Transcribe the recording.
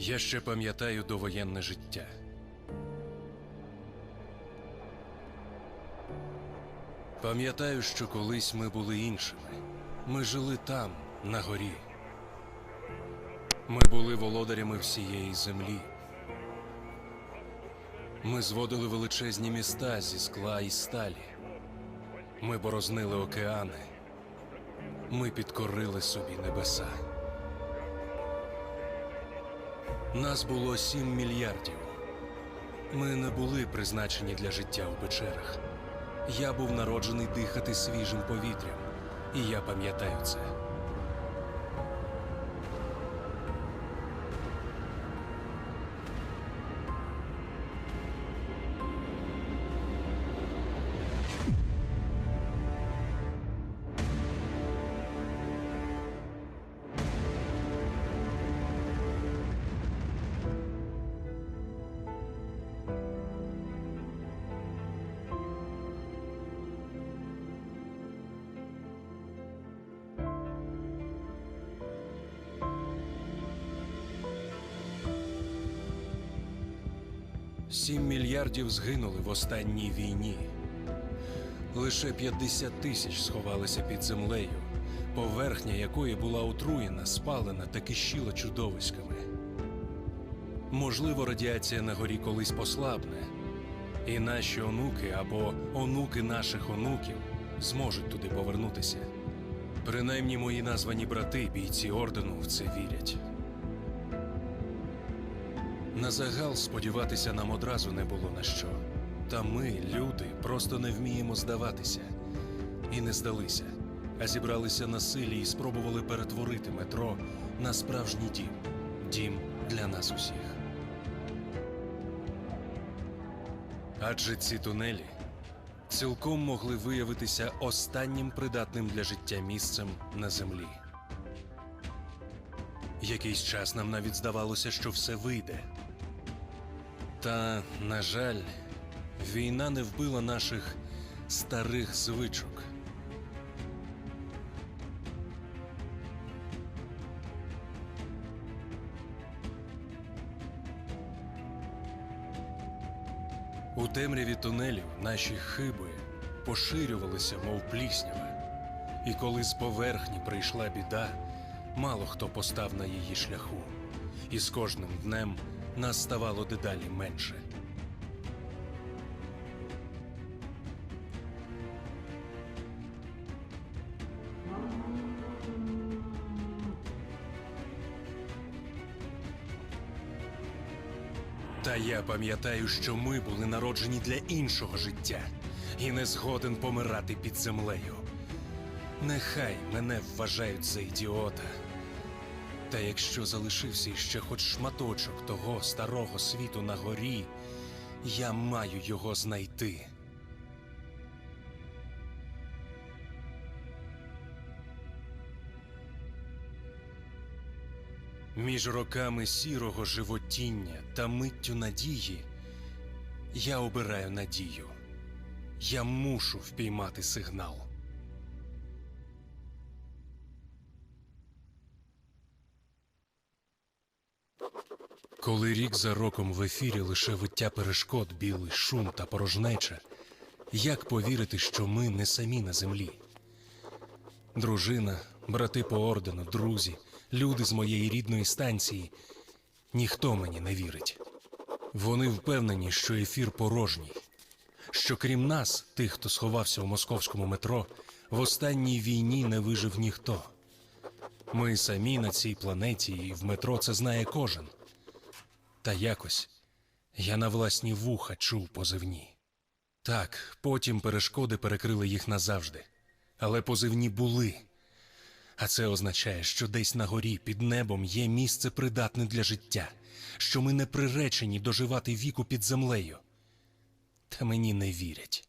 Я ще пам'ятаю довоєнне життя. Пам'ятаю, що колись ми були іншими. Ми жили там, на горі. Ми були володарями всієї землі. Ми зводили величезні міста зі скла і сталі. Ми борознили океани. Ми підкорили собі небеса. Нас було сім мільярдів. Ми не були призначені для життя у печерах. Я був народжений дихати свіжим повітрям, і я пам'ятаю це. Сім мільярдів згинули в останній війні. Лише 50 тисяч сховалися під землею, поверхня якої була отруєна, спалена та кишіла чудовиськами. Можливо, радіація на горі колись послабне, і наші онуки або онуки наших онуків зможуть туди повернутися. Принаймні мої названі брати, бійці ордену, в це вірять. На загал сподіватися нам одразу не було на що. Та ми, люди, просто не вміємо здаватися. І не здалися, а зібралися на силі і спробували перетворити метро на справжній дім. Дім для нас усіх. Адже ці тунелі цілком могли виявитися останнім придатним для життя місцем на землі. Якийсь час нам навіть здавалося, що все вийде. Та, на жаль, війна не вбила наших старих звичок. У темряві тунелів наші хиби поширювалися, мов пліснява. І коли з поверхні прийшла біда, мало хто постав на її шляху. І з кожним днем нас ставало дедалі менше. Та я пам'ятаю, що ми були народжені для іншого життя і не згоден помирати під землею. Нехай мене вважають за ідіота. Та якщо залишився ще хоч шматочок того старого світу на горі, я маю його знайти. Між роками сірого животіння та миттю надії я обираю надію. Я мушу впіймати сигнал. Коли рік за роком в ефірі лише виття перешкод, білий шум та порожнеча, як повірити, що ми не самі на землі? Дружина, брати по ордену, друзі, люди з моєї рідної станції ніхто мені не вірить. Вони впевнені, що ефір порожній, що крім нас, тих, хто сховався у московському метро, в останній війні не вижив ніхто. Ми самі на цій планеті, і в метро це знає кожен. Та якось я на власні вуха чув позивні. Так, потім перешкоди перекрили їх назавжди. Але позивні були. А це означає, що десь на горі під небом є місце придатне для життя, що ми не приречені доживати віку під землею. Та мені не вірять.